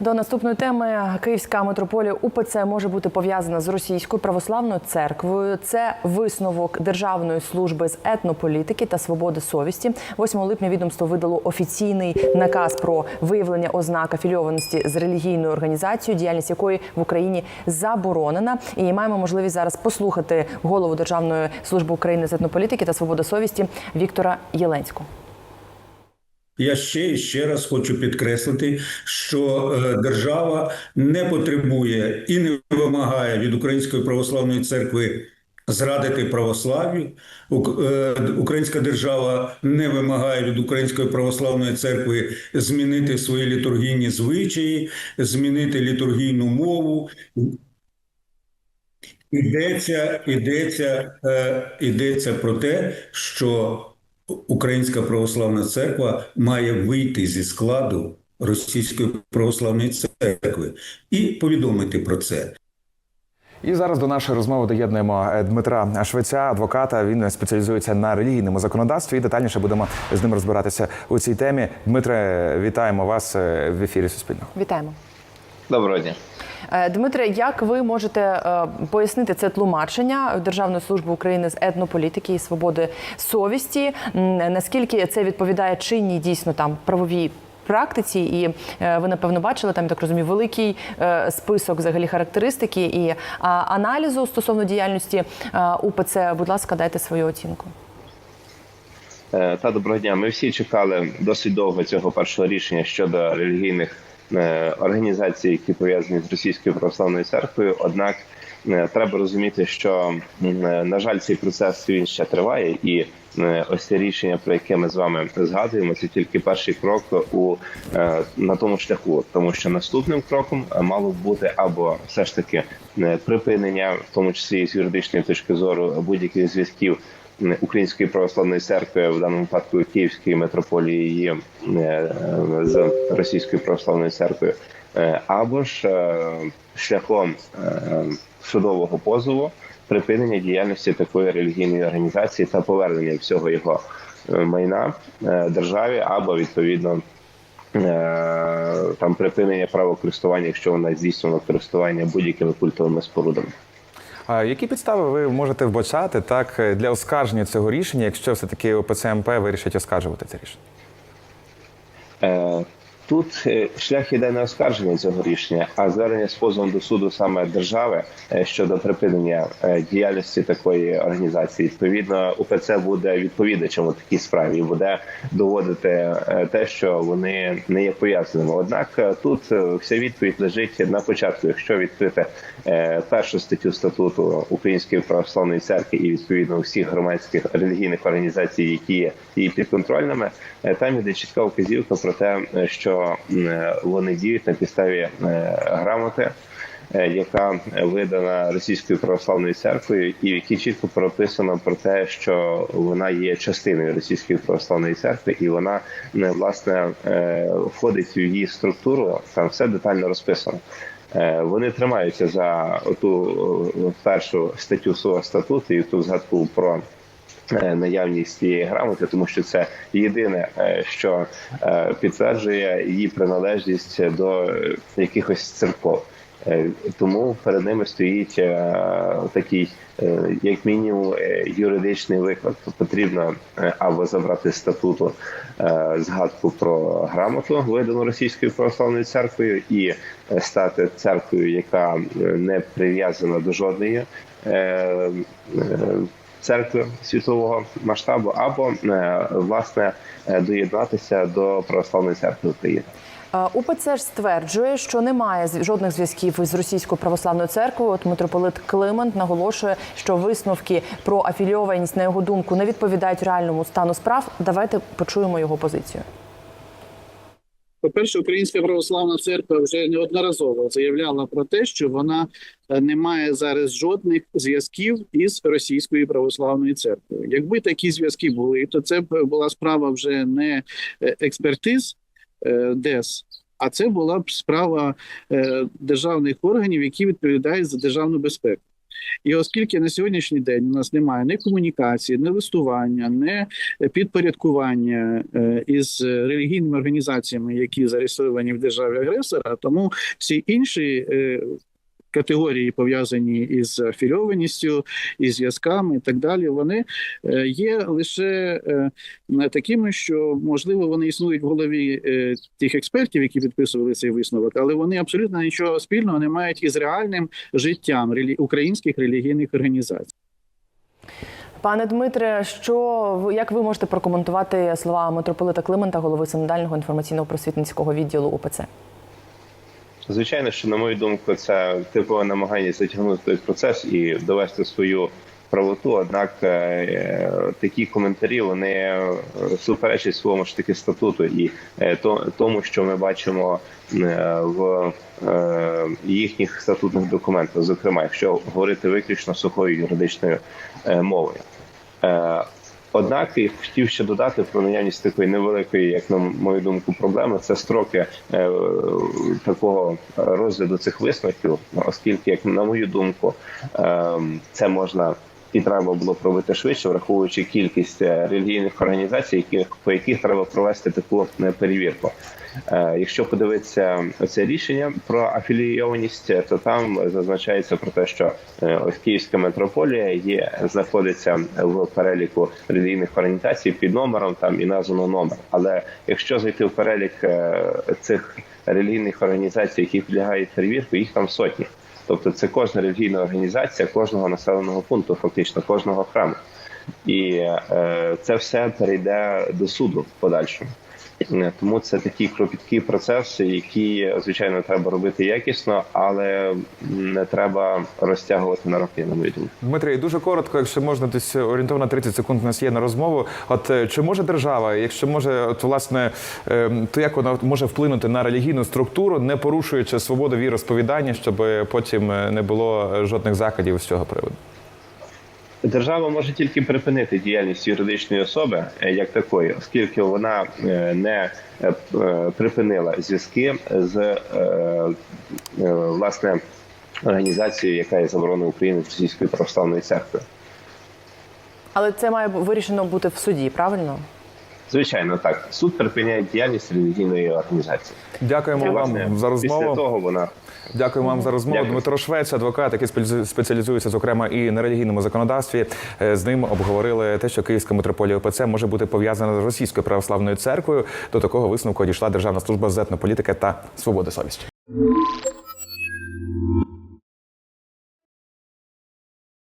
До наступної теми Київська митрополія УПЦ може бути пов'язана з російською православною церквою. Це висновок Державної служби з етнополітики та свободи совісті. 8 липня відомство видало офіційний наказ про виявлення ознак афільованості з релігійною організацією, діяльність якої в Україні заборонена. І маємо можливість зараз послухати голову Державної служби України з етнополітики та свободи совісті Віктора Єленського. Я ще ще раз хочу підкреслити, що е, держава не потребує і не вимагає від Української православної церкви зрадити православ'ю. Е, Українська держава не вимагає від Української православної церкви змінити свої літургійні звичаї, змінити літургійну мову. Ідеться, ідеться, е, ідеться про те, що Українська православна церква має вийти зі складу Російської православної церкви і повідомити про це. І зараз до нашої розмови доєднуємо е, Дмитра Швеця, адвоката. Він спеціалізується на релігійному законодавстві. І детальніше будемо з ним розбиратися у цій темі. Дмитре, вітаємо вас е, в ефірі Суспільного. Вітаємо. Доброго дня. Е, Дмитре, як ви можете е, пояснити це тлумачення Державної служби України з етнополітики і свободи совісті? Наскільки це відповідає чинній дійсно там правовій практиці? І е, ви напевно бачили там, я так розумію, великий список взагалі характеристики і аналізу стосовно діяльності УПЦ. Будь ласка, дайте свою оцінку. Та доброго дня. Ми всі чекали досить довго цього першого рішення щодо релігійних е, організацій, які пов'язані з російською православною церквою. Однак е, треба розуміти, що е, на жаль, цей процес він ще триває, і ось це рішення, про яке ми з вами згадуємо, це тільки перший крок у на тому шляху, тому що наступним кроком мало б бути або все ж таки припинення, в тому числі з юридичної точки зору будь-яких зв'язків. Української православної церкви, в даному випадку Київської митрополії е, з Російською православною церквою, е, або ж е, шляхом судового позову припинення діяльності такої релігійної організації та повернення всього його майна державі, або відповідно там припинення права користування, якщо вона здійснювала користування будь-якими культовими спорудами. Які підстави ви можете вбачати так е, для оскарження цього рішення, якщо все таки ОПЦМП вирішить оскаржувати це рішення? Тут е, шлях іде не оскарження цього рішення, а звернення з позовом до суду саме держави е, щодо припинення е, діяльності такої організації. Відповідно, УПЦ буде відповідачем у такій справі і буде доводити те, що вони не є пов'язаними. Однак тут вся відповідь лежить на початку. Якщо відкрити першу статтю статуту Української православної церкви і відповідно всіх громадських релігійних організацій, які є її підконтрольними, там іде чітка вказівка про те, е, е, вони діють на підставі е, грамоти. е, Яка видана Російською православною церквою, і в якій чітко прописано про те, що вона є частиною Російської православної церкви, і вона е, власне входить в її структуру. Там все детально розписано. Вони тримаються за ту першу статтю свого статуту і ту згадку про наявність цієї грамоти, тому що це єдине, е, що е, підтверджує її приналежність до е, якихось церков. Е, Тому перед ними стоїть е, такий, е, як мінімум, е, юридичний виклик. Потрібно е, або забрати статуту е, згадку про грамоту, видану Російською православною церквою, і е, стати церквою, яка е, не прив'язана до жодної. Церкви світового масштабу, або е, власне е, доєднатися до православної церкви України. Е, УПЦ ж стверджує, що немає жодних зв'язків із російською православною церквою. От митрополит Климент наголошує, що висновки про афілійованість, на його думку, не відповідають реальному стану справ. Давайте почуємо його позицію. По-перше, Українська православна церква вже неодноразово заявляла про те, що вона е, не має зараз жодних зв'язків із російською православною церквою. Якби такі зв'язки були, то це була справа вже не е, експертиз е, ДЕС, а це була б справа державних органів, які відповідають за державну безпеку. І оскільки на сьогоднішній день у нас немає ні комунікації, ні листування, ні підпорядкування е, із релігійними організаціями, які зареєстровані в державі агресора, тому всі інші. Категорії пов'язані із афільованістю, із зв'язками і так далі, вони е, є лише е, такими, що можливо вони існують в голові е, тих експертів, які підписували цей висновок, але вони абсолютно нічого спільного не мають із реальним життям українських релігійних організацій. Пане Дмитре, що як ви можете прокоментувати слова митрополита Климента, голови синодального інформаційно-просвітницького відділу УПЦ? Звичайно, що на мою думку, це типове намагання затягнути той процес і довести свою правоту. Однак е, такі коментарі вони е, суперечать своєму ж таки статуту і е, то, тому, що ми бачимо в їхніх статутних документах, зокрема, якщо говорити виключно сухою юридичною мовою. Однак і хотів ще додати про наявність такої невеликої, як на мою думку, проблеми це строки е, такого розгляду цих висновків, оскільки, як на мою думку, е, це можна і треба було б робити швидше, враховуючи кількість е, релігійних організацій, які, по яких треба провести таку е, перевірку. Е, Якщо подивитися це рішення про афілійованість, то там зазначається про те, що ось Київська митрополія є знаходиться в переліку релігійних організацій під номером там і названо номер. Але якщо зайти в перелік цих релігійних організацій, які підлягають перевірку, їх там сотні. Тобто це кожна релігійна організація кожного населеного пункту, фактично кожного храму, і е, це все перейде до суду в подальшому. Е, Тому це такий кропіткий процес, який звичайно треба робити якісно, але не треба розтягувати на роки, на мою думку. Дмитрий, дуже коротко, якщо можна, десь орієнтовно 30 секунд у нас є на розмову. От е, чи може держава, якщо може, от власне, ем, то як вона може вплинути на релігійну структуру, не порушуючи свободу віросповідання, щоб потім е, не було жодних заходів з цього приводу? Держава може тільки припинити діяльність юридичної особи е, як такої, оскільки вона е, не е, припинила зв'язки з власне організацією, яка є заборонена України Російської православної церкви. Але це має вирішено бути в суді, правильно? Звичайно, так суд припиняє діяльність релігійної організації. Дякуємо вам власне, за Після розмову. того вона Дякую вам за розмову. Дякую. Дмитро Швець, адвокат, який спеціалізу- спеціалізується, зокрема, і на релігійному законодавстві. Е, З ним обговорили те, що Київська митрополія ОПЦ може бути пов'язана з російською православною церквою. До такого висновку дійшла Державна служба з етнополітики та свободи совісті.